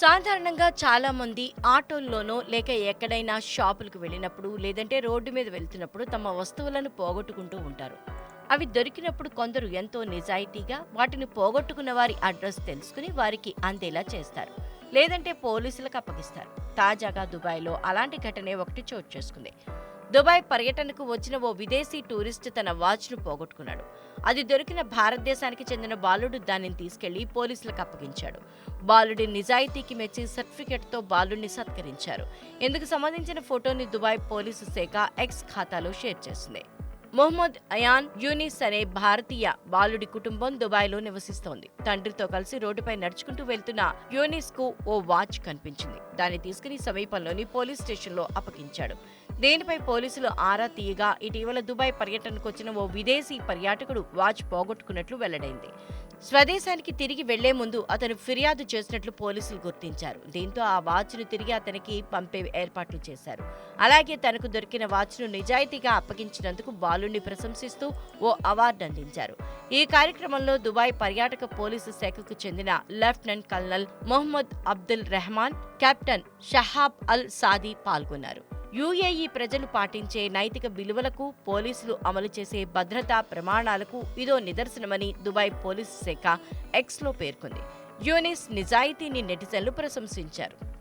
సాధారణంగా చాలా మంది ఆటోల్లోనో లేక ఎక్కడైనా షాపులకు వెళ్ళినప్పుడు లేదంటే రోడ్డు మీద వెళ్తున్నప్పుడు తమ వస్తువులను పోగొట్టుకుంటూ ఉంటారు. అవి దొరికినప్పుడు కొందరు ఎంతో నిజాయితీగా వాటిని పోగొట్టుకున్న వారి అడ్రస్ తెలుసుకుని వారికి అందేలా చేస్తారు. లేదంటే పోలీసులకు అప్పగిస్తారు. తాజాగా దుబాయ్లో అలాంటి ఘటనే ఒకటి చోటు చేసుకుంది. దుబాయ్ పర్యటనకు వచ్చిన ఓ విదేశీ టూరిస్ట్ తన వాచ్ను పోగొట్టుకున్నాడు. అది దొరికిన భారతదేశానికి చెందిన బాలుడు దానిని తీసుకెళ్ళి పోలీసులకు అప్పగించాడు. బాలుడి నిజాయితీకి మెచ్చి సర్టిఫికెట్తో బాలుడిని సత్కరించారు. ఇందుకు సంబంధించిన ఫోటోని దుబాయ్ పోలీసు శాఖ ఎక్స్ ఖాతాలో షేర్ చేసింది. మొహమ్మద్ అయాన్ యూనిస్ అనే భారతీయ బాలుడి కుటుంబం దుబాయ్లో నివసిస్తోంది. తండ్రితో కలిసి రోడ్డుపై నడుచుకుంటూ వెళ్తున్న యూనిస్కు ఓ వాచ్ కనిపించింది. దాన్ని తీసుకుని సమీపంలోని పోలీస్ స్టేషన్లో అప్పగించాడు. దీనిపై పోలీసులు ఆరా తీయగా ఇటీవల దుబాయ్ పర్యటనకు వచ్చిన ఓ విదేశీ పర్యాటకుడు వాచ్ పోగొట్టుకున్నట్లు వెల్లడైంది. స్వదేశానికి తిరిగి వెళ్ళే ముందు అతను ఫిర్యాదు చేసినట్లు పోలీసులు గుర్తించారు. దీంతో ఆ వాచ్ను తిరిగి అతనికి పంపే ఏర్పాట్లు చేశారు. అలాగే తనకు దొరికిన వాచ్ను నిజాయితీగా అప్పగించినందుకు బాలుణ్ణి ప్రశంసిస్తూ ఓ అవార్డు అందించారు. ఈ కార్యక్రమంలో దుబాయ్ పర్యాటక పోలీసు శాఖకు చెందిన lieutenant colonel Mohammed Abdul Rahman captain Shahab Al Saadi పాల్గొన్నారు. యుఏఈ ప్రజలు పాటించే నైతిక విలువలకు పోలీసులు అమలు చేసే భద్రతా ప్రమాణాలకు ఇదో నిదర్శనమని దుబాయ్ పోలీసు శాఖ ఎక్స్లో పేర్కొంది. యూనిస్ నిజాయితీని నెటిజన్లు ప్రశంసించారు.